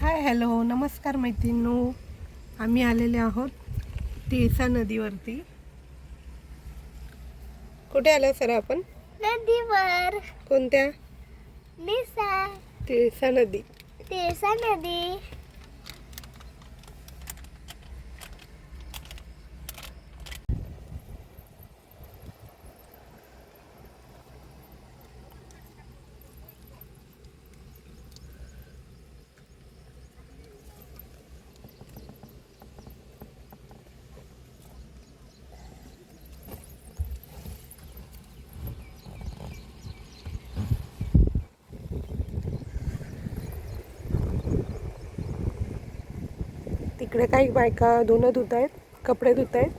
Hi hello. नमस्कार मैत्रिणींनो. आम्ही आलेले आहोत तिळसा नदीवरती. कुठे आलो सर आपण? नदीवर. कोणत्या? तिळसा नदी. तिळसा नदी. तिकडे काही बायका धुणं धुत आहेत कपडे धुत आहेत.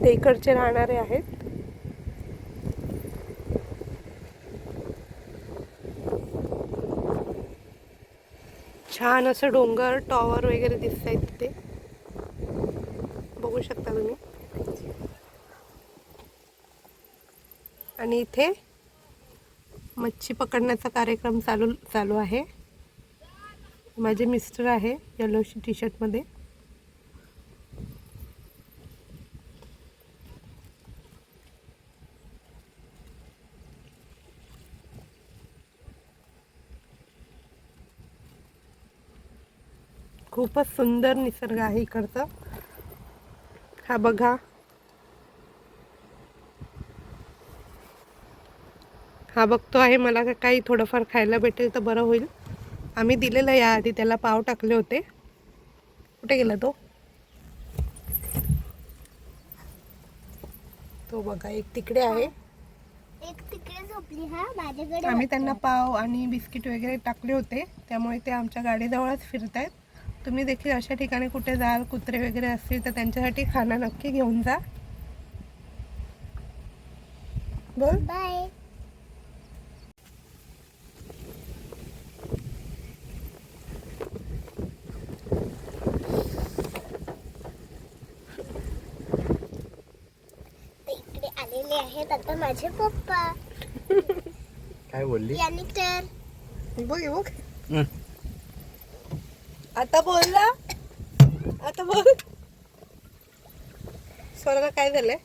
ते इकडचे राहणारे आहेत. छान असं डोंगर टॉवर वगैरे दिसत आहेत तिथे. बघू शकता तुम्ही. आणि इथे मच्छी पकडण्याचा कार्यक्रम चालू चालू आहे. माझे मिस्टर आहे येलो टी शर्टमध्ये खूपच सुंदर निसर्ग आहे इकडचा. हा बघा. हा बघतो आहे मला काही थोडंफार खायला भेटेल तर बरं होईल. आम्ही दिलेलं याआधी त्याला पाव टाकले होते. कुठे गेला तो? तो बघा एक तिकडे आहे. एक तिकडे झोपली हा माझ्याकडे आम्ही. त्यांना पाव आणि बिस्किट वगैरे टाकले होते. त्यामुळे ते आमच्या गाडीजवळच फिरत आहेत तुम्ही देखील अशा ठिकाणी कुठे जाल कुत्रे वगैरे असतील तर त्यांच्यासाठी खाना नक्की घेऊन जा. बोल. बाय ते आहेत आता माझे पप्पा. काय बोलली? यांनी तर. बघ बघ हं. आता बोल ना. आता बोल. स्वराला काय झालंय?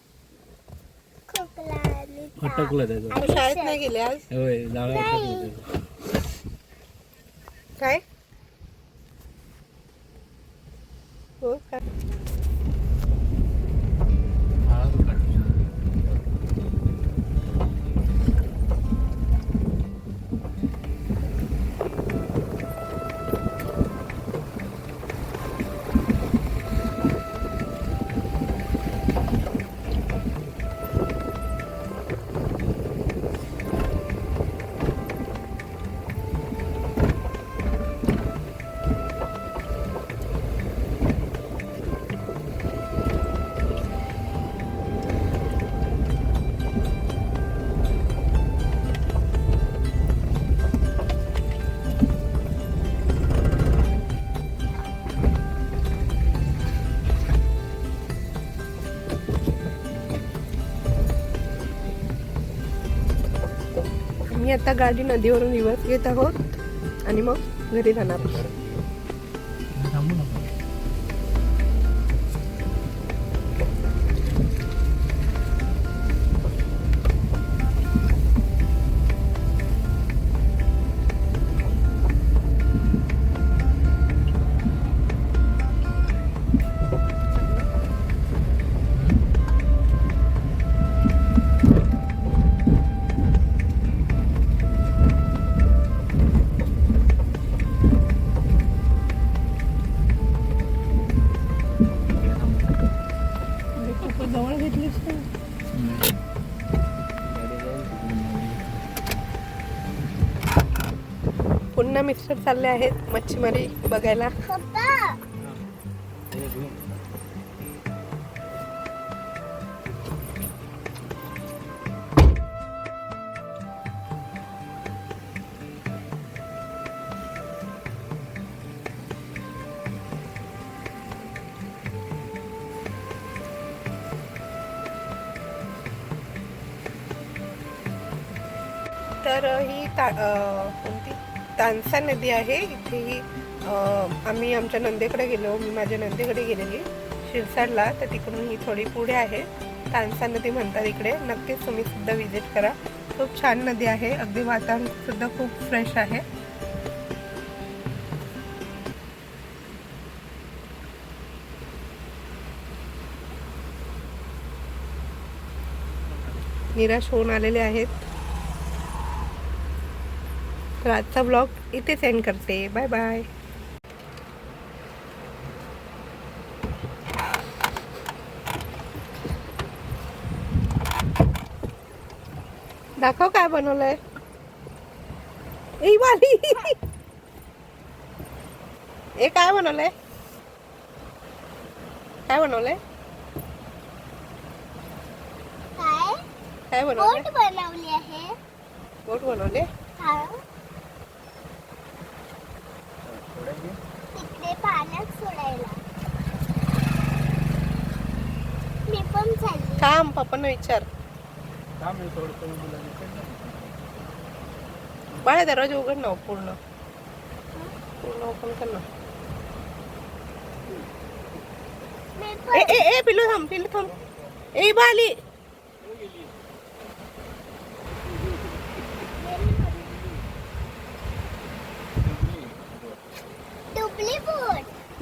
खोकला आणि ताप. अटकलं त्याचं. आणि शाळेत नाही गेले आज? होय जाळं नाही. अटकलं त्याचं. काय? मी आता गाडी नदीवरून रिवर्स घेत आहोत आणि मग घरी जाणार पुन्हा मिस्टर चालले आहेत मच्छीमारी बघायला. तर ही ता कोणती तानसा नदी आहे. इथे आम्ही आमच्या नंदेकडे गेलो. मी माझ्या नंदेकडे गेलेली शिरसाडला. तर तिकडून ही थोडी पुढे आहे. तानसा नदी म्हणतात इकडे. नक्कीच तुम्ही सुद्धा विजिट करा. खूप छान नदी आहे. अगदी वातावरण सुद्धा खूप फ्रेश आहे. निराश होऊन आलेले आहेत. तर आजचा ब्लॉग इथे सेंड करते. बाय बाय दाखव काय बनवलंय. ए काय बनवलंय? काय बनवलंय? काय? बनवली बोट बनवले? तिकडे पाण्यात सोडायला. मी पण चालली. थांब पप्पांना विचार. का मी तुला बाळा दरवाजा उघड ना हो पूर्ण. पूर्ण ओपन कर ना. मी ए पण ए ए पिलू थांब पिलू थांब. ए बाली डुबली बोट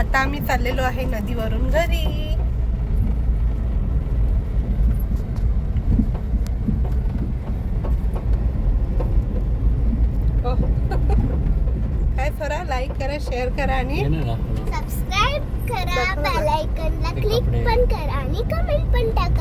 आता आम्ही चाललेलो आहे नदीवरून घरी हो. काय करा लाईक करा शेअर करा आणि. सबस्क्राईब करा. बेल आयकॉनला क्लिक. पण करा आणि कमेंट पण टाका